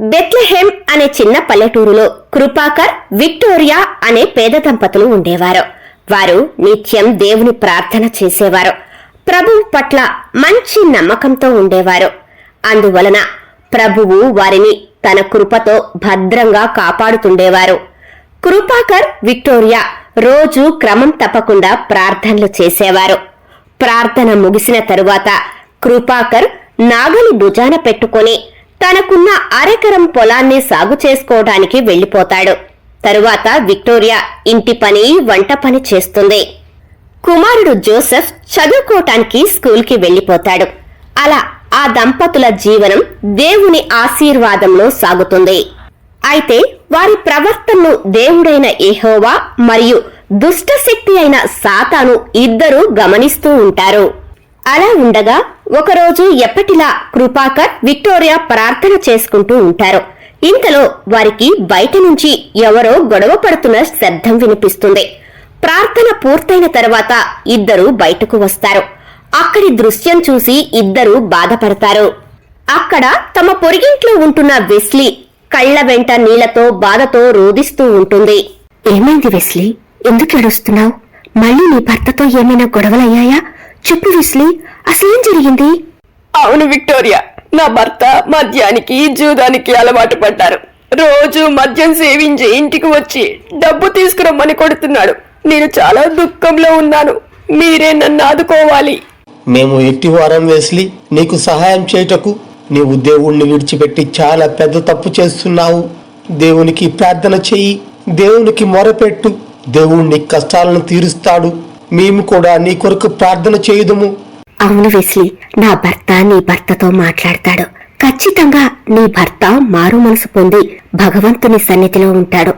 బెత్లెహెమ్ అనే చిన్న పల్లెటూరులో కృపాకర్ విక్టోరియా అనే పేద దంపతులు ఉండేవారు. వారు నిత్యం దేవుని ప్రార్థన చేసేవారు. ప్రభువు పట్ల మంచి నమ్మకంతో ఉండేవారు. అందువలన ప్రభువు వారిని తన కృపతో భద్రంగా కాపాడుతుండేవారు. కృపాకర్ విక్టోరియా రోజు క్రమం తప్పకుండా ప్రార్థనలు చేసేవారు. ప్రార్థన ముగిసిన తరువాత కృపాకర్ నాగలి భుజాన పెట్టుకొని తనకున్న అరెకరం పొలాన్ని సాగు చేసుకోవడానికి వెళ్ళిపోతాడు తరువాత విక్టోరియా ఇంటి పని వంట పని చేస్తుంది. కుమారుడు జోసెఫ్ చదువుకోటానికి స్కూల్కి వెళ్ళిపోతాడు అలా ఆ దంపతుల జీవనం దేవుని ఆశీర్వాదంలో సాగుతుంది. అయితే వారి ప్రవర్తనను దేవుడైన ఎహోవా మరియు దుష్టశక్తి అయిన సాతాను ఇద్దరూ గమనిస్తూ ఉంటారు. అలా ఉండగా ఒకరోజు ఎప్పటిలా కృపాకర్ విక్టోరియా ప్రార్థన చేసుకుంటూ ఉంటారు. ఇంతలో వారికి బయట నుంచి ఎవరో గొడవ పడుతున్న శబ్దం వినిపిస్తుంది. ప్రార్థన పూర్తయిన తర్వాత ఇద్దరు బయటకు వస్తారు. అక్కడి దృశ్యం చూసి ఇద్దరు బాధపడతారు. అక్కడ తమ పొరిగింట్లో ఉంటున్న వెస్లీ కళ్ళ వెంట నీళ్ళతో బాధతో రోదిస్తూ ఉంటుంది. ఏమైంది వెస్లీ? ఎందుకు ఏడుస్తున్నావు? మళ్ళీ నీ భర్తతో ఏమైనా గొడవలయ్యాయా? చెప్పు వెస్లీ. అసలేం జరిగింది? అవును విక్టోరియా. నా భర్త మద్యానికి జూదానికి అలవాటు పడ్డారు. రోజు మద్యం సేవించి ఇంటికి వచ్చి డబ్బు తీసుకురమ్మని కొడుతున్నాడు. నేను చాలా దుఃఖంలో ఉన్నాను. మీరే నన్ను ఆదుకోవాలి. మేము ఎట్టివారం వేసి నీకు సహాయం చేయుటకు నీవు దేవుణ్ణి విడిచిపెట్టి చాలా పెద్ద తప్పు చేస్తున్నావు. దేవునికి ప్రార్థన చెయ్యి దేవునికి మొరపెట్టు. దేవుణ్ణి కష్టాలను తీరుస్తాడు. మేము కూడా నీ కొరకు ప్రార్థన చేయుదుము. అవును వెస్లీ నా భర్త నీ భర్తతో మాట్లాడతాడు. ఖచ్చితంగా నీ భర్త మారు మనసు పొంది భగవంతుని సన్నిధిలో ఉంటాడు.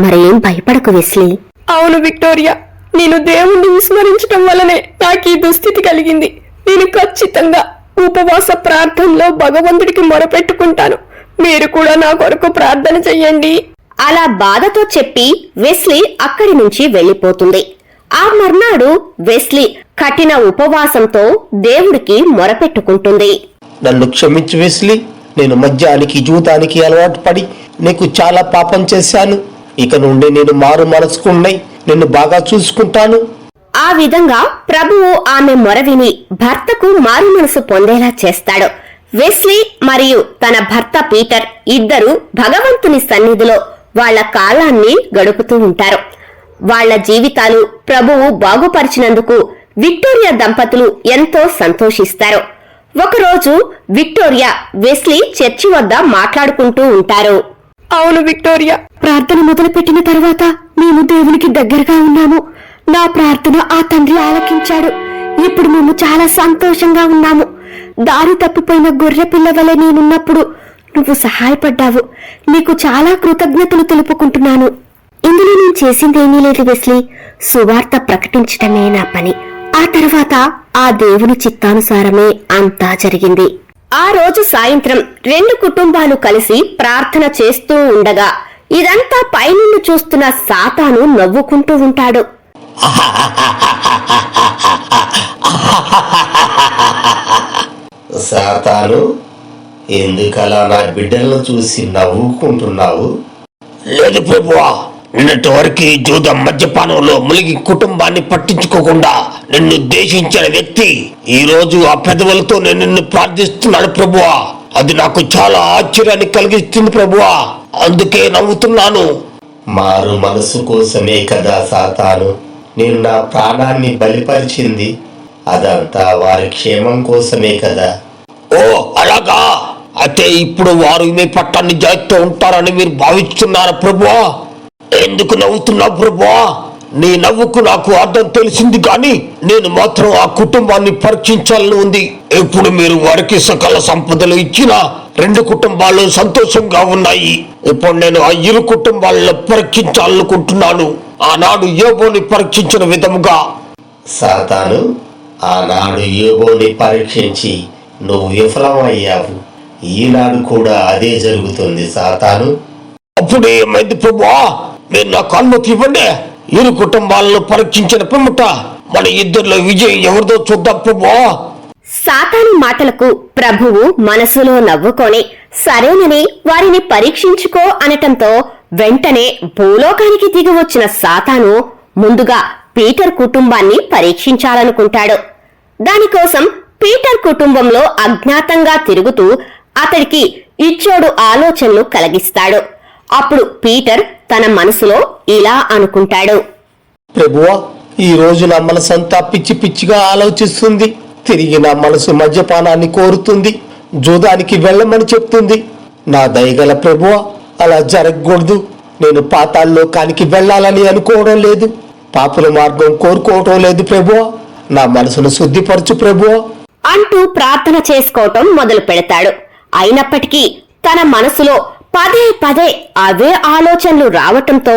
మరేం భయపడకు వెస్లీ. అవును విక్టోరియా నేను దేవుణ్ణి విస్మరించడం వల్లనే నాకు ఈ దుస్థితి కలిగింది. నేను ఖచ్చితంగా ఉపవాస ప్రార్థనలో భగవంతుడికి మొరపెట్టుకుంటాను. మీరు కూడా నా కొరకు ప్రార్థన చెయ్యండి. అలా బాధతో చెప్పి వెస్లీ అక్కడి నుంచి వెళ్ళిపోతుంది ఆ మర్నాడు వెస్లీ కఠిన ఉపవాసంతో దేవుడికి మొరపెట్టుకుంటుంది. నన్ను క్షమించు వెస్లీ నేను మద్యానికి జూతానికి అలవాటు పడి నీకు చాలా పాపం చేశాను. ఇక నుండి నేను మారు మనసుకున్నై నిన్ను బాగా చూసుకుంటాను. ఆ విధంగా ప్రభువు ఆమె మొర విని భర్తకు మారు మనసు పొందేలా చేస్తాడు. వెస్లీ మరియు తన భర్త పీటర్ ఇద్దరు భగవంతుని సన్నిధిలో వాళ్ళ కాలాన్ని గడుపుతూ ఉంటారు. వాళ్ళ జీవితాలు ప్రభువు బాగుపరిచినందుకు విక్టోరియా దంపతులు ఎంతో సంతోషిస్తారు. ఒకరోజు విక్టోరియా వెస్లీ చర్చి వద్ద మాట్లాడుకుంటూ ఉంటారు. అవును విక్టోరియా. ప్రార్థన మొదలుపెట్టిన తర్వాత మేము దేవునికి దగ్గరగా ఉన్నాము. నా ప్రార్థన ఆ తండ్రి ఆలకించాడు. ఇప్పుడు మేము చాలా సంతోషంగా ఉన్నాము. దారి తప్పిపోయిన గొర్రె పిల్ల వలె నేనున్నప్పుడు నువ్వు సహాయపడ్డావు. నీకు చాలా కృతజ్ఞతలు తెలుపుకుంటున్నాను. ఇందులో నేను చేసిందేమీ లేదు వెస్లీ. సువార్త ప్రకటించటమే నా పని. ఆ తర్వాత ఆ దేవుని చిత్తానుసారమే అంతా జరిగింది. ఆ రోజు సాయంత్రం రెండు కుటుంబాలు కలిసి ప్రార్థన చేస్తూ ఉండగా ఇదంతా పైనుండి చూస్తున్న సాతాను నవ్వుకుంటూ ఉంటాడు. సాతాను ఎందుకలా నా బిడ్డలను చూసి నవ్వుకుంటున్నావు? లేదు ప్రభువా నిన్నటి వరకు జూద మద్యపానంలో మునిగి కుటుంబాన్ని పట్టించుకోకుండా నిన్ను దేశించిన వ్యక్తి ఈ రోజు ఆ పెదవులతో నేను నిన్ను ప్రార్థిస్తున్నాడు ప్రభువా. అది నాకు చాలా ఆశ్చర్యాన్ని కలిగిస్తుంది ప్రభువా. అందుకే నవ్వుతున్నాను. మారు మనసు కోసమే కదా సాతాను. నేను నా ప్రాణాన్ని బలిపరిచింది. అదంతా వారి క్షేమం కోసమే కదా. ఓ అలాగా? అయితే ఇప్పుడు వారు మీ పట్ల నిజాయితీతో ఉంటారని మీరు భావిస్తున్నారు ప్రభువా? ఎందుకు నవ్వుతున్నావు ప్రభువా నీ నవ్వుకు నాకు అర్థం తెలిసింది కానీ నేను మాత్రం ఆ కుటుంబాన్ని పరీక్షించాలని ఉంది. ఇప్పుడు మీరు వారికి సకల సంపదలు ఇచ్చిన రెండు కుటుంబాలు సంతోషంగా ఉన్నాయి. ఇప్పుడు నేను ఆ ఇరు కుటుంబాలను పరీక్షించాలనుకుంటున్నాను ఆనాడు యోబోని పరీక్షించిన విధముగా. సాతాను ఆనాడు యోగోని పరీక్షించి నువ్వు విఫలమయ్యావు. ఈనాడు కూడా అదే జరుగుతుంది సాతాను. అప్పుడు ఏమైంది ప్రభువా మీరు నాకు అనుమతి ఇవ్వండి. ఇరు కుటుంబాలను పరీక్షించిన పిమ్మట మన ఇద్దరిలో విజయం ఎవరిదో చూద్దాం ప్రభువా సాతాను మాటలకు ప్రభువు మనసులో నవ్వుకొని సరేనని వారిని పరీక్షించుకో అనటంతో వెంటనే భూలోకానికి దిగి వచ్చిన సాతాను ముందుగా పీటర్ కుటుంబాన్ని పరీక్షించాలనుకుంటాడు. దానికోసం పీటర్ కుటుంబంలో అజ్ఞాతంగా తిరుగుతూ అతడికి ఇచ్చోడు ఆలోచనలు కలిగిస్తాడు. అప్పుడు పీటర్ తన మనసులో ఇలా అనుకుంటాడు. ప్రభువా ఈ రోజు నా మనసంతా పిచ్చి పిచ్చిగా ఆలోచిస్తుంది. తిరిగి నా మనసు మద్యపానాన్ని కోరుతుంది. జూదానికి వెళ్ళమని చెప్తుంది. నా దయగల ప్రభువా అలా జరగకూడదు. నేను పాతాల్లోకానికి వెళ్ళాలని అనుకోవడం లేదు. పాపుల మార్గం కోరుకోవటం లేదు ప్రభువా. నా మనసును శుద్ధిపరచు ప్రభువా. అంటూ ప్రార్థన చేసుకోవటం మొదలు పెడతాడు అయినప్పటికీ తన మనసులో పదే పదే అవే ఆలోచనలు రావటంతో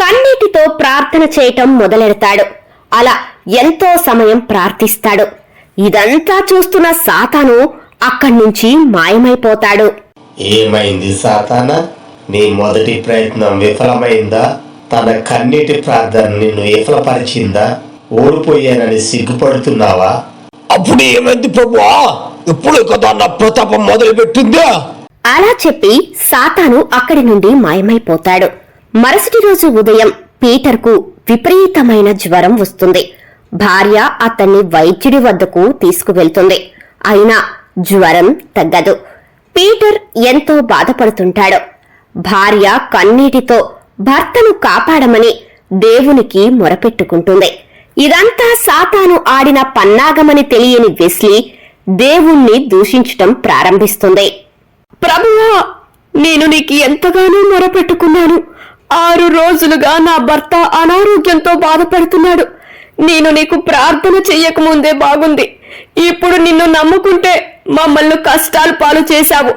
కన్నీటితో ప్రార్థన చేయటం మొదలెడతాడు. అలా ఎంతో సమయం ప్రార్థిస్తాడు. ఇదంతా చూస్తున్న సాతాను అక్కడి నుంచి మాయమైపోతాడు. ఏమైంది సాతాన? నీ మొదటి ప్రయత్నం విఫలమైందా? తన కన్నీటి ప్రార్థన నిన్ను విఫలపరిచిందా? ఓడిపోయానని సిగ్గుపడుతున్నావా? అప్పుడు ఏమైంది ప్రభువా? ఇప్పుడు కదా నా ప్రతాపం మొదలు పెట్టిందా అలా చెప్పి సాతాను అక్కడి నుండి మాయమైపోతాడు. మరుసటి రోజు ఉదయం పీటర్కు విపరీతమైన జ్వరం వస్తుంది. భార్య అతన్ని వైద్యుడి వద్దకు తీసుకువెళ్తుంది. అయినా జ్వరం తగ్గదు. పీటర్ ఎంతో బాధపడుతుంటాడు. భార్య కన్నీటితో భర్తను కాపాడమని దేవునికి మొరపెట్టుకుంటుంది. ఇదంతా సాతాను ఆడిన పన్నాగమని తెలియని వెస్లీ దేవుణ్ణి దూషించటం ప్రారంభిస్తుంది. ప్రభువా నేను నీకు ఎంతగానో మొరపెట్టుకున్నాను. ఆరు రోజులుగా నా భర్త అనారోగ్యంతో బాధపడుతున్నాడు. నేను నీకు ప్రార్థన చెయ్యకముందే బాగుంది. ఇప్పుడు నిన్ను నమ్ముకుంటే మమ్మల్ని కష్టాలు పాలు చేశావు.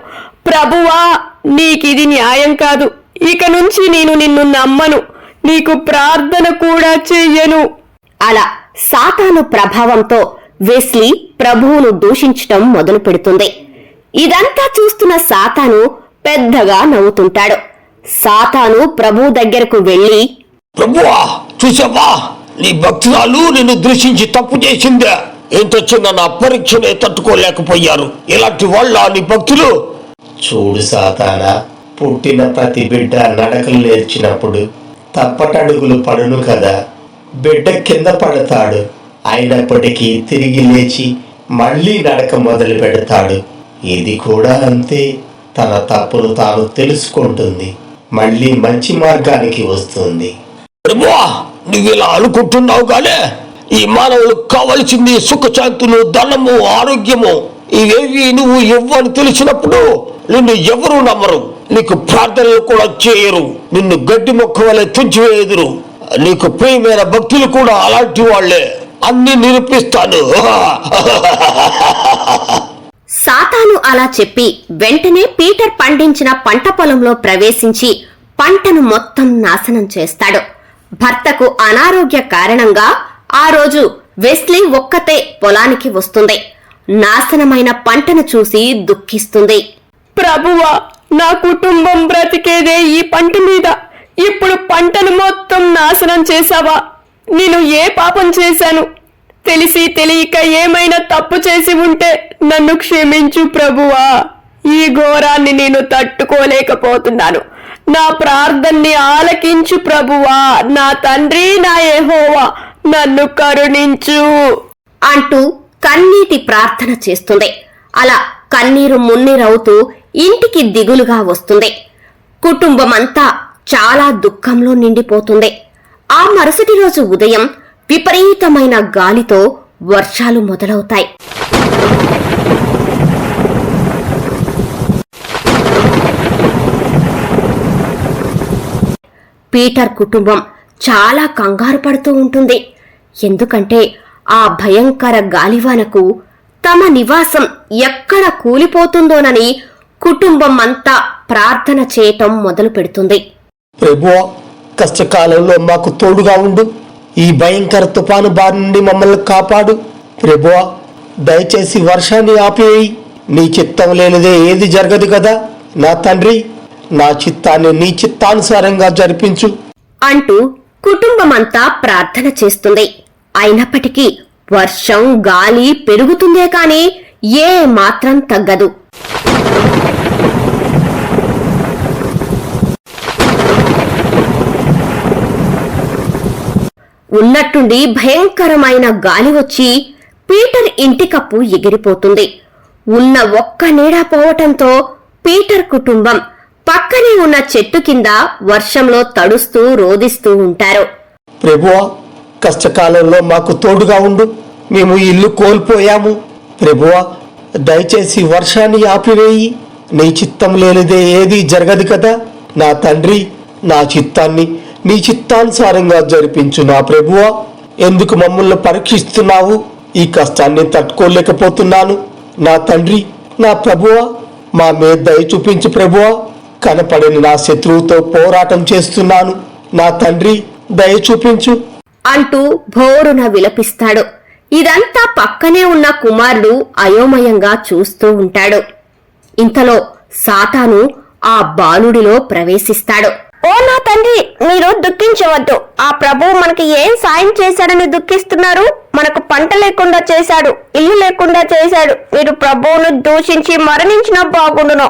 ప్రభువా నీకిది న్యాయం కాదు. ఇక నుంచి నేను నిన్ను నమ్మను. నీకు ప్రార్థన కూడా చెయ్యను. అలా సాతాను ప్రభావంతో వెస్లీ ప్రభువును దూషించటం మొదలు పెడుతుంది ఇదంతా చూస్తున్న సాతాను పెద్దగా నవ్వుతుంటాడు. సాతాను ప్రభు దగ్గరకు వెళ్ళి ప్రభువా చూసావా? నీ భక్తురాలు నిన్ను దృశించి తప్పు చేసిందే. ఎంత చిన్న నా పరీక్షనే తట్టుకోలేకపోయారు. ఇలాంటి వాళ్ళ నీ భక్తులు? చూడు సాతాన పుట్టిన ప్రతి బిడ్డ నడకలు నేర్చినప్పుడు తప్పటడుగులు పడును కదా. బిడ్డ కింద పడతాడు. అయినప్పటికీ తిరిగి లేచి మళ్ళీ నడక మొదలు పెడతాడు. ఇది కూడా అంతే. తన తప్పును తాను తెలుసుకుంటుంది. మళ్ళీ మంచి మార్గానికి వస్తుంది. నువ్వు ఇలా అనుకుంటున్నావు గానే? ఈ మానవులు కావలసింది సుఖశాంతులు ధనము ఆరోగ్యము. ఇవేవి నువ్వు ఇవ్వని తెలిసినప్పుడు నిన్ను ఎవరు నమ్మరు. నీకు ప్రార్థనలు కూడా చేయరు. నిన్ను గడ్డి మొక్క వలె తుంచివేయదురు. నీకు ప్రియమైన భక్తులు కూడా అలాంటి వాళ్ళే అన్ని నిరూపిస్తాను. సాతాను అలా చెప్పి వెంటనే పీటర్ పండించిన పంట పొలంలో ప్రవేశించి పంటను మొత్తం నాశనం చేస్తాడు. భర్తకు అనారోగ్య కారణంగా ఆ రోజు వెస్లీ ఒక్కతే పొలానికి వస్తుంది. నాశనమైన పంటను చూసి దుఃఖిస్తుంది. ప్రభువా నా కుటుంబం బ్రతికేదే ఈ పంట మీద. ఇప్పుడు పంటను మొత్తం నాశనం చేశావా? నేను ఏ పాపం చేశాను? తెలిసి తెలియక ఏమైనా తప్పు చేసి ఉంటే నన్ను క్షమించు ప్రభువా. ఈ ఘోరాన్ని నేను తట్టుకోలేకపోతున్నాను. నా ప్రార్థన్ని ఆలకించు ప్రభువా. నా తండ్రి నా ఏహోవా నన్ను కరుణించు. అంటూ కన్నీటి ప్రార్థన చేస్తుంది. అలా కన్నీరు మున్నీరవుతూ ఇంటికి దిగులుగా వస్తుంది. కుటుంబమంతా చాలా దుఃఖంలో నిండిపోతుంది. ఆ మరుసటి రోజు ఉదయం విపరీతమైన గాలితో వర్షాలు మొదలవుతాయి. పీటర్ కుటుంబం చాలా కంగారు పడుతూ ఉంటుంది. ఎందుకంటే ఆ భయంకర గాలివానకు తమ నివాసం ఎక్కడ కూలిపోతుందోనని కుటుంబం అంతా ప్రార్థన చేయటం మొదలు పెడుతుంది ప్రభువా కష్టకాలంలో మాకు తోడుగా ఉండు. ఈ భయంకర తుఫాను బారి నుండి మమ్మల్ని కాపాడు. ప్రభువా దయచేసి వర్షాన్ని ఆపేయి నీ చిత్తం లేనిదే ఏది జరగదు కదా? నా తండ్రి నా చిత్తాన్ని నీ చిత్తానుసారంగా జరిపించు. అంటూ కుటుంబమంతా ప్రార్థన చేస్తుంది. అయినప్పటికీ వర్షం గాలి పెరుగుతుందే కానీ ఏ మాత్రం తగ్గదు. ఉన్నట్టుండి భయంకరమైన గాలి వచ్చి పీటర్ ఇంటి కప్పు ఎగిరిపోతుంది. ఉన్న ఒక్క నీడ పోవటంతో పీటర్ కుటుంబం పక్కనే ఉన్న చెట్టు కింద వర్షంలో తడుస్తూ రోదిస్తూ ఉంటారు. ప్రభువా కష్టకాలంలో మాకు తోడుగా ఉండు. మేము ఇల్లు కోల్పోయాము. ప్రభువా దయచేసి వర్షాన్ని ఆపివేయి. నీ చిత్తం లేనిదే ఏది జరగదు కదా. నా తండ్రి నా చిత్తాన్ని నీ చిత్తానుసారంగా జరిపించు నా ప్రభువ. ఎందుకు మమ్మల్ని పరీక్షిస్తున్నావు? ఈ కష్టాన్ని తట్టుకోలేకపోతున్నాను. నా తండ్రి నా ప్రభువ మా మీద దయ చూపించు ప్రభువ. కనపడని నా శత్రువుతో పోరాటం చేస్తున్నాను. నా తండ్రి దయ చూపించు. అంటూ భోరున విలపిస్తాడు. ఇదంతా పక్కనే ఉన్న కుమారుడు అయోమయంగా చూస్తూ ఉంటాడు. ఇంతలో సాతాను ఆ బాలుడిలో ప్రవేశిస్తాడు. ఓ నా తండ్రి మీరు దుఃఖించవద్దు. ఆ ప్రభువు మనకి ఏం సాయం చేశాడని దుఃఖిస్తున్నారు? మనకు పంట లేకుండా చేశాడు ఇల్లు లేకుండా చేశాడు. మీరు ప్రభువును దూషించి మరణించిన బాగుండును.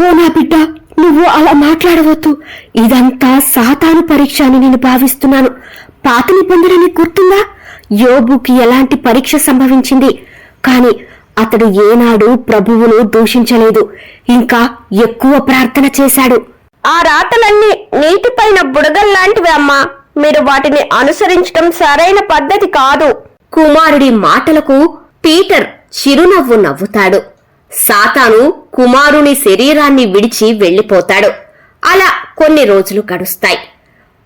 ఓ నా బిడ్డ నువ్వు అలా మాట్లాడవద్దు. ఇదంతా సాతాను పరీక్ష అని నేను భావిస్తున్నాను. పాత నిబంధనని గుర్తుందా? యోబుకి ఎలాంటి పరీక్ష సంభవించింది? కాని అతడు ఏనాడు ప్రభువును దూషించలేదు. ఇంకా ఎక్కువ ప్రార్థన చేశాడు. ఆ రాతలన్నీ నీటిపైన బుడగల్లాంటివి అమ్మా. మీరు వాటిని అనుసరించడం సరైన పద్ధతి కాదు. కుమారుడి మాటలకు పీటర్ చిరునవ్వు నవ్వుతాడు. సాతాను కుమారుని శరీరాన్ని విడిచి వెళ్ళిపోతాడు. అలా కొన్ని రోజులు గడుస్తాయి.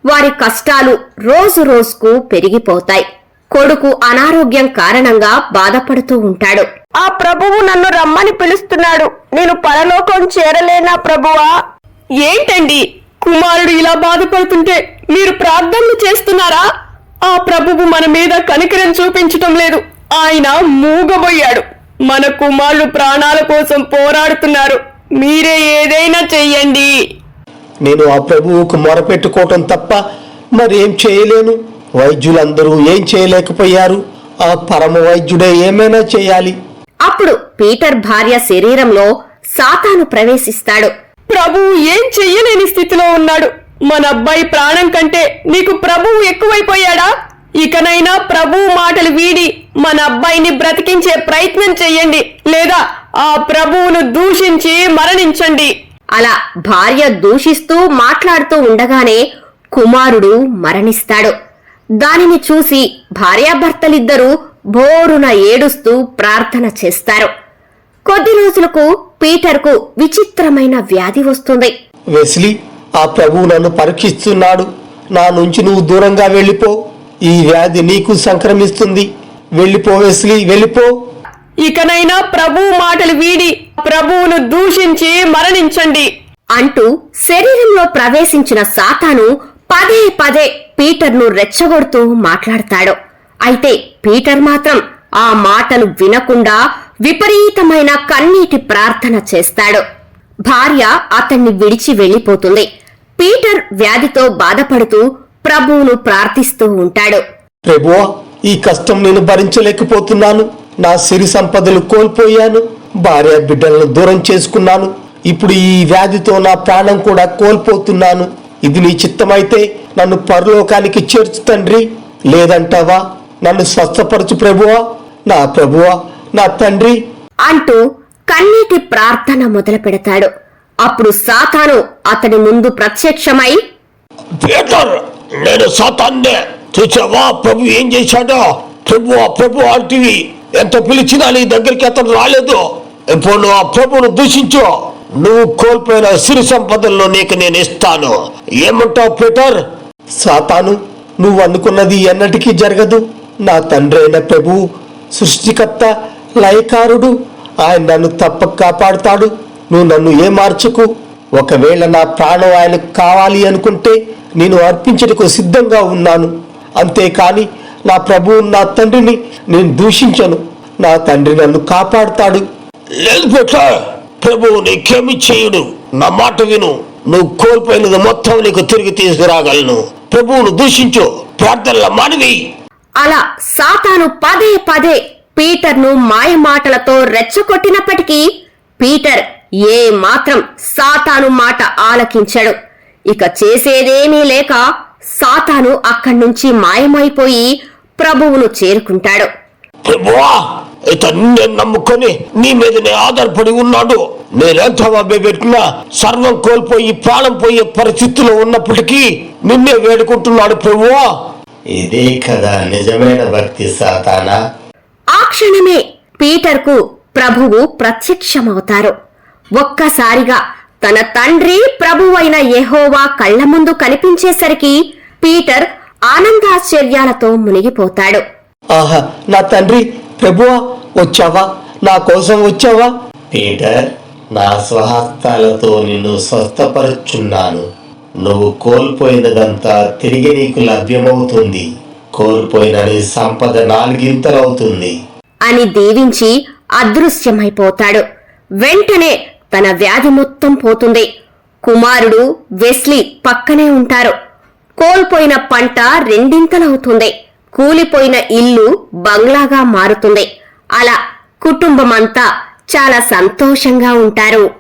వారి కష్టాలు రోజు రోజుకు పెరిగిపోతాయి. కొడుకు అనారోగ్యం కారణంగా బాధపడుతూ ఉంటాడు. ఆ ప్రభువు నన్ను రమ్మని పిలుస్తున్నాడు. నేను పరలోకం చేరలేనా ప్రభువా? ఏంటండి? కుమారుడు ఇలా బాధపడుతుంటే మీరు ప్రార్థనలు చేస్తున్నారా? ఆ ప్రభువు మన మీద కనికరం చూపించటం లేదు. ఆయన మూగబోయాడు. మన కుమారుడు ప్రాణాల కోసం పోరాడుతున్నారు. మీరే ఏదైనా చెయ్యండి. నేను ఆ ప్రభువుకు మొరపెట్టుకోవటం తప్ప మరేం చేయలేను. వైద్యులందరూ ఏం చేయలేకపోయారు. ఆ పరమ వైద్యుడే ఏమైనా చేయాలి? అప్పుడు పీటర్ భార్య శరీరంలో సాతాను ప్రవేశిస్తాడు. ప్రభువు ఏం చెయ్యలేని స్థితిలో ఉన్నాడు. మన అబ్బాయి ప్రాణం కంటే నీకు ప్రభువు ఎక్కువైపోయాడా? ఇకనైనా ప్రభువు మాటలు వీడి మన అబ్బాయిని బ్రతికించే ప్రయత్నం చెయ్యండి. లేదా ఆ ప్రభువును దూషించి మరణించండి. అలా భార్య దూషిస్తూ మాట్లాడుతూ ఉండగానే కుమారుడు మరణిస్తాడు. దానిని చూసి భార్యాభర్తలిద్దరూ బోరున ఏడుస్తూ ప్రార్థన చేస్తారు. కొద్ది రోజులకు పీటర్కు విచిత్రమైన వ్యాధి వస్తుంది. వెస్లీ ఆ ప్రభువు నన్ను పరీక్షిస్తున్నాడు. నా నుంచి నువ్వు దూరంగా వెళ్ళిపో. ఈ వ్యాధి నీకు సంక్రమిస్తుంది. వెళ్ళిపో వెస్లీ వెళ్ళిపో. ఇకనైనా ప్రభువు మాటలు వీడి ప్రభువును దూషించి మరణించండి. అంటూ శరీరంలో ప్రవేశించిన సాతాను పదే పదే పీటర్ను రెచ్చగొడుతూ మాట్లాడతాడు. అయితే పీటర్ మాత్రం ఆ మాటలు వినకుండా విపరీతమైన కన్నీటి ప్రార్థన చేస్తాడు. భార్య అతన్ని విడిచి వెళ్ళిపోతుంది. పీటర్ వ్యాధితో బాధపడుతూ ప్రభువును ప్రార్థిస్తూ ఉంటాడు. ప్రభువా ఈ కష్టం నేను భరించలేకపోతున్నాను. నా సిరి సంపదలు కోల్పోయాను. భార్య బిడ్డలను దూరం చేసుకున్నాను. ఇప్పుడు ఈ వ్యాధితో నా ప్రాణం కూడా కోల్పోతున్నాను. ఇది నీ చిత్తమైతే నన్ను పరలోకానికి చేర్చు తండ్రి. లేదంటావా? నన్ను స్వస్థపరచు ప్రభువా. నా ప్రభువా నా తండ్రి. అంటూ కన్నీటి ప్రార్థన మొదలు పెడతాడు. అప్పుడు సాతాను అతని ముందు ప్రత్యక్షమై పీటర్ నేను సాతాన్నే చూసావా? ప్రభు ఏం చేశాడో? ప్రభు ఆ ప్రభు అంటివి ఎంత పిలిచినా నీ దగ్గరికి అతను రాలేదు. ఇప్పుడు నువ్వు ఆ ప్రభువును దూషించు. నువ్వు కోల్పోయిన సిరి సంపదల్లో నీకు నేను ఇస్తాను. ఏమంటావు పీటర్ సాతాను నువ్వు అనుకున్నది ఎన్నటికీ జరగదు. నా తండ్రి అయిన ప్రభువు సృష్టికర్త లయకారుడు. ఆయన నన్ను తప్పక కాపాడుతాడు. నువ్వు నన్ను ఏ మార్చకు? ఒకవేళ నా ప్రాణం ఆయనకు కావాలి అనుకుంటే నేను అర్పించటకు సిద్ధంగా ఉన్నాను. అంతేకాని నా ప్రభువు నా తండ్రిని నేను దూషించను. నా తండ్రి నన్ను కాపాడుతాడు. లేదు పెట్ట ప్రభువు నీకేమి చేయుడు. నా మాట విను. నువ్వు కోల్పోయినది మొత్తం నీకు తిరిగి తీసుకురాగలను. ప్రభువును దూషించు. ప్రార్థనల మానవి అలా సాతాను పదే పదే పీటర్ను మాయమాటలతో రెచ్చగొట్టినప్పటికీ పీటర్ ఏ మాత్రం సాతాను మాట ఆలకించడు. ఇక చేసేదేమీ లేక సాతాను అక్కడ్నుంచి మాయమైపోయి ప్రభువును చేరుకుంటాడు. ప్రభువా ఇతను నేను నమ్ముకొని నీ మీదనే ఆధారపడి ఉన్నాడు. నేనెంత పెట్టినా సర్వం కోల్పోయి ప్రాణం పోయే పరిస్థితిలో ఉన్నప్పటికీ నిన్నే వేడుకుంటున్నాడు ప్రభువా. ఇదే కదా నిజమైన భక్తి సాతానా? ఆ క్షణమే పీటర్కు ప్రభువు ప్రత్యక్షమవుతారు. ఒక్కసారిగా తన తండ్రి ప్రభువైన యెహోవా కళ్ళ ముందు కనిపించేసరికి పీటర్ ఆనందాశ్చర్యాలతో మునిగిపోతాడు. ఆహా నా తండ్రి ప్రభువా వచ్చావా? నా కోసం వచ్చావా? పీటర్ నా స్వహస్తాలతో నిన్ను స్వస్థపరుచున్నాను. నువ్వు కోల్పోయినదంతా తిరిగి నీకు లభ్యమవుతుంది. కోల్పోయిన నీ సంపద నాలుగింతలవుతుంది. అని దీవించి అదృశ్యమైపోతాడు. వెంటనే తన వ్యాధి మొత్తం పోతుంది. కుమారుడు వెస్లీ పక్కనే ఉంటారు. కోల్పోయిన పంట రెండింతలవుతుంది. కూలిపోయిన ఇల్లు బంగ్లాగా మారుతుంది. అలా కుటుంబమంతా చాలా సంతోషంగా ఉంటారు.